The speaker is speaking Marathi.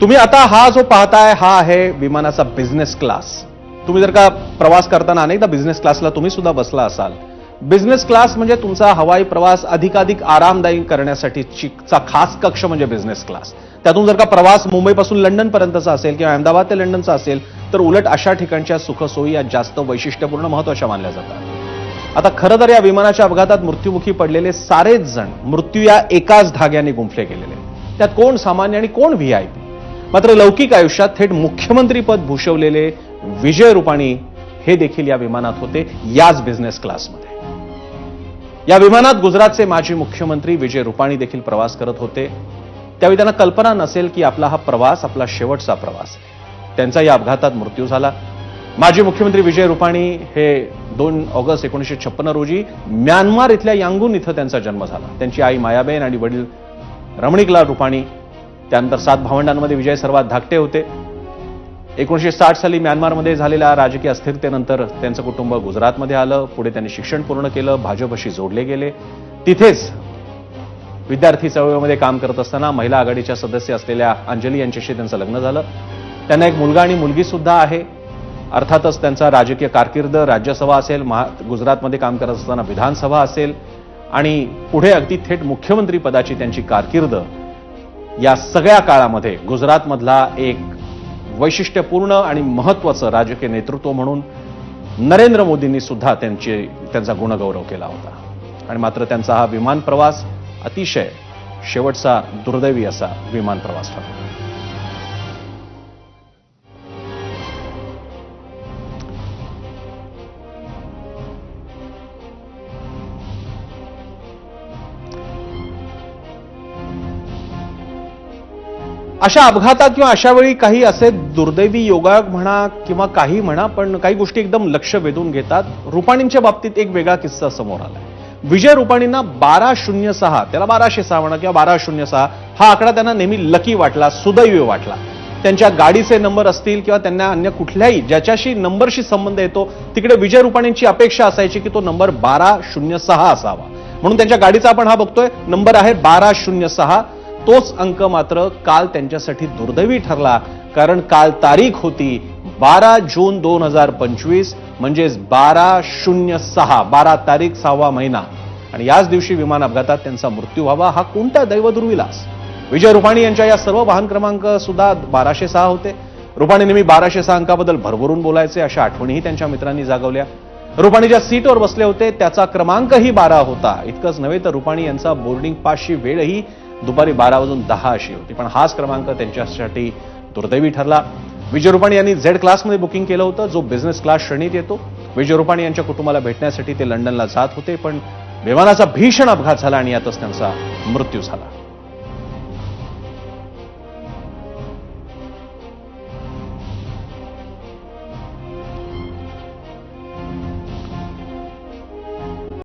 तुम्ही आता हा जो पाहताय हा आहे विमानाचा बिझनेस क्लास तुम्ही जर का प्रवास करताना अनेकदा बिझनेस क्लासला तुम्ही सुद्धा बसला असाल. बिझनेस क्लास म्हणजे तुमचा हवाई प्रवास अधिकाधिक आरामदायी करण्यासाठी चा खास कक्ष म्हणजे बिझनेस क्लास त्यातून जर का प्रवास मुंबईपासून लंडनपर्यंतचा असेल किंवा अहमदाबाद ते लंडनचा असेल तर उलट अशा ठिकाणच्या सुखसोयी या जास्त वैशिष्ट्यपूर्ण महत्त्वाच्या मानल्या जातात. आता खरं तर या विमानाच्या अपघातात मृत्युमुखी पडलेले सारेच जण मृत्यू या एकाच धाग्याने गुंफले गेलेले. त्यात कोण सामान्य आणि कोण व्हीआयपी मात्र लौकिक आयुष्यात थेट मुख्यमंत्रीपद भूषवलेले विजय रुपाणी हे देखील या विमानात होते याच बिझनेस क्लासमध्ये या विमानात गुजरातचे माजी मुख्यमंत्री विजय रुपाणी देखील प्रवास करत होते. त्यावेळी त्यांना कल्पना नसेल की आपला हा प्रवास आपला शेवटचा प्रवास आहे. त्यांचा या अपघातात मृत्यू झाला. माजी मुख्यमंत्री विजय रुपाणी हे दोन ऑगस्ट एकोणीसशे छप्पन्न रोजी म्यानमार इथल्या यांगून इथं त्यांचा जन्म झाला. त्यांची आई मायाबेन आणि वडील रमणिकलाल रुपाणी त्यानंतर सात भावंडांमध्ये विजय सर्वात धाकटे होते. एकोणीसशे साठ साली म्यानमारमध्ये झालेल्या राजकीय अस्थिरतेनंतर त्यांचं कुटुंब गुजरातमध्ये आलं. पुढे त्यांनी शिक्षण पूर्ण केलं. भाजपशी जोडले गेले. तिथेच विद्यार्थी चळवळीमध्ये काम करत असताना महिला आघाडीच्या सदस्य असलेल्या अंजली यांच्याशी त्यांचं लग्न झालं. त्यांना एक मुलगा आणि मुलगी सुद्धा आहे. अर्थातच त्यांचा राजकीय कारकीर्द राज्यसभा असेल महा गुजरातमध्ये काम करत असताना विधानसभा असेल आणि पुढे अगदी थेट मुख्यमंत्री पदाची त्यांची कारकीर्द या सगळ्या काळामध्ये गुजरातमधला एक वैशिष्ट्यपूर्ण आणि महत्वाचं राजकीय नेतृत्व म्हणून नरेंद्र मोदींनी सुद्धा त्यांचे त्यांचा गुणगौरव केला होता. आणि मात्र त्यांचा हा विमान प्रवास अतिशय शेवटचा दुर्दैवी असा विमान प्रवास ठरला. अशा अपघातात किंवा अशा वेळी काही असे दुर्दैवी योगायोग म्हणा किंवा काही म्हणा पण काही गोष्टी एकदम लक्ष वेधून घेतात. रुपाणींच्या बाबतीत एक वेगळा किस्सा समोर आलाय. विजय रुपाणींना बारा शून्य सहा त्याला बाराशे सहा म्हणा किंवा बारा शून्य सहा हा आकडा त्यांना नेहमी लकी वाटला सुदैवी वाटला. त्यांच्या गाडीचे नंबर असतील किंवा त्यांना अन्य कुठल्याही ज्याच्याशी नंबरशी संबंध येतो तिकडे विजय रुपाणींची अपेक्षा असायची की तो नंबर बारा शून्य सहा असावा. म्हणून त्यांच्या गाडीचा आपण हा बघतोय नंबर आहे बारा शून्य सहा. तोच अंक मात्र काल त्यांच्यासाठी दुर्दैवी ठरला. कारण काल तारीख होती बारा जून दोन हजार पंचवीस म्हणजेच बारा शून्य सहा बारा तारीख सहावा महिना. आणि याच दिवशी विमान अपघातात त्यांचा मृत्यू व्हावा हा कोणता दैवदुर्विलास विजय रुपाणी यांच्या या सर्व वाहन क्रमांक सुद्धा बाराशे सहा होते. रुपाणी नेहमी बाराशे सहा अंकाबद्दल भरभरून बोलायचे अशा आठवणीही त्यांच्या मित्रांनी जागवल्या. रुपाणी ज्या सीटवर बसले होते त्याचा क्रमांकही बारा होता. इतकंच नव्हे तर रुपाणी यांचा बोर्डिंग पासची वेळही दुपारी बारा वाजून दहा अशी होती. पण हाच क्रमांक त्यांच्यासाठी दुर्दैवी ठरला. विजय रुपाणी यांनी झेड क्लासमध्ये बुकिंग केलं होतं जो बिझनेस क्लास श्रेणीत येतो. विजय रुपाणी यांच्या कुटुंबाला भेटण्यासाठी ते लंडनला जात होते पण विमानाचा भीषण अपघात झाला आणि यातच त्यांचा मृत्यू झाला.